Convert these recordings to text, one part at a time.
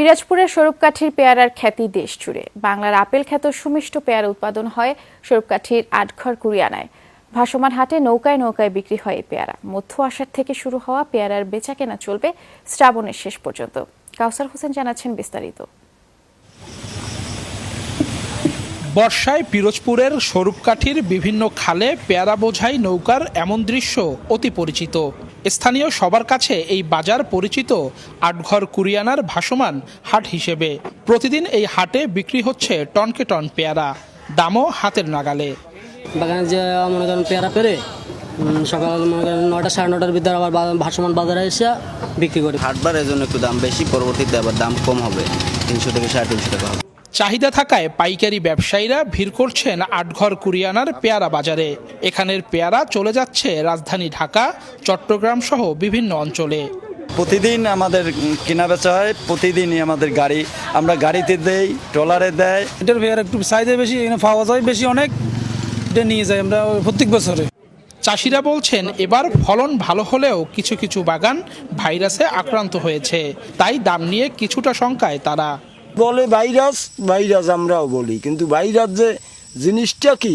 পিরাজপুরের স্বরূপকাঠির পেয়ারার খ্যাতি দেশ জুড়ে। বাংলার আপেল খ্যাত সুমিষ্ট পেয়ারা উৎপাদন হয় স্বরূপকাঠির আটঘর কুরিয়ানায়। ভাসমান হাটে নৌকায় নৌকায় বিক্রি হয় এই পেয়ারা। মধ্য আষাঢ় থেকে শুরু হওয়া পেয়ারার বেচাকেনা চলবে শ্রাবণের শেষ পর্যন্ত। কাউসার হোসেন জানাচ্ছেন বিস্তারিত। বর্ষায় পিরোজপুরের স্বরূপকাঠির বিভিন্ন খালে পেয়ারা বোঝাই নৌকার এমন দৃশ্য অতি পরিচিত। স্থানীয় সবার কাছে এই বাজার পরিচিত আটঘর কুরিয়ানার ভাসমান হাট হিসেবে। প্রতিদিন এই হাটে বিক্রি হচ্ছে টনকে টন পেয়ারা দামও হাতের নাগালে। বাগানে যে মনে করেন পেয়ারা পেরে সকাল মনে করেন নয়টা সাড়ে নটার ভিতরে আবার ভাসমান বাজারে এসে বিক্রি করি। হাটবার এর জন্য একটু দাম বেশি পরবর্তীতে আবার দাম কম হবে। তিনশো থেকে সাড়ে তিনশো টাকা হবে। চাহিদা থাকায় পাইকারি ব্যবসায়ীরা ভিড় করছেন আটঘর কুরিয়ানার পেয়ারা বাজারে। এখানের পেয়ারা চলে যাচ্ছে রাজধানী ঢাকা চট্টগ্রাম সহ বিভিন্ন অঞ্চলে। প্রতিদিন আমাদের কেনা বেচা হয় প্রতিদিনই আমাদের গাড়ি। আমরা গাড়িতে দেই ট্রলারে দেয়। এটার ফেয়ার একটু চাহিদা বেশি এখানে পাওয়া যায় বেশি অনেক। এটা নিয়ে যাই আমরা প্রত্যেক বছরে। চাষিরা বলছেন এবার ফলন ভালো হলেও কিছু কিছু বাগান ভাইরাসে আক্রান্ত হয়েছে। তাই দাম নিয়ে কিছুটা শঙ্কায় তারা। বলে ভাইরাস ভাইরাস আমরাও বলি। কিন্তু ভাইরাস যে জিনিসটা কি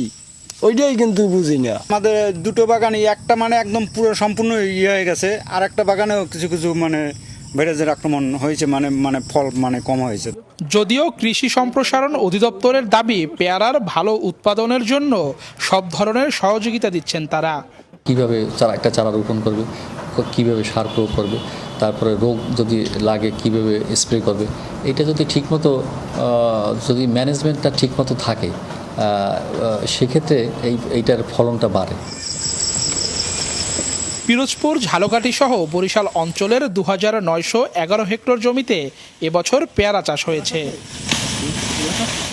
ওইটাই কিন্তু বুঝি না। আমাদের দুটো বাগানে একটা মানে একদম পুরো সম্পূর্ণ ইয়ে হয়ে গেছে আর একটা বাগানেও কিছু কিছু মানে ভাইরাসের আক্রমণ হয়েছে মানে মানে ফল মানে কম হয়েছে। যদিও কৃষি সম্প্রসারণ অধিদপ্তরের দাবি পেয়ারার ভালো উৎপাদনের জন্য সব ধরনের সহযোগিতা দিচ্ছেন তারা। কীভাবে চারা একটা চারা রোপণ করবে কীভাবে সার প্রয়োগ করবে তারপরে রোগ যদি লাগে কীভাবে স্প্রে করবে এটা যদি ঠিকমতো যদি ম্যানেজমেন্টটা ঠিকমতো থাকে সেক্ষেত্রে এই, এইটার ফলনটা বাড়ে। পিরোজপুর, ঝালকাঠি সহ বরিশাল অঞ্চলের দু হাজার নয়শো এগারো হেক্টর জমিতে এবছর পেয়ারা চাষ হয়েছে।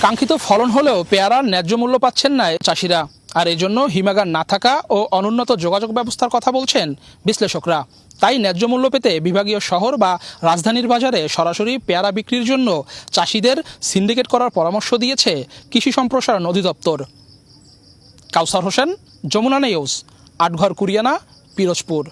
কাঙ্ক্ষিত ফলন হলেও পেয়ারার ন্যায্য মূল্য পাচ্ছেন না চাষিরা। আর এজন্য হিমাগার না থাকা ও অনুন্নত যোগাযোগ ব্যবস্থার কথা বলছেন বিশ্লেষকরা। তাই ন্যায্য মূল্য পেতে বিভাগীয় শহর বা রাজধানীর বাজারে সরাসরি পেয়ারা বিক্রির জন্য চাষিদের সিন্ডিকেট করার পরামর্শ দিয়েছে কৃষি সম্প্রসারণ অধিদপ্তর। কাউসার হোসেন, যমুনা নিউজ, আটঘর কুরিয়ানা, পিরোজপুর।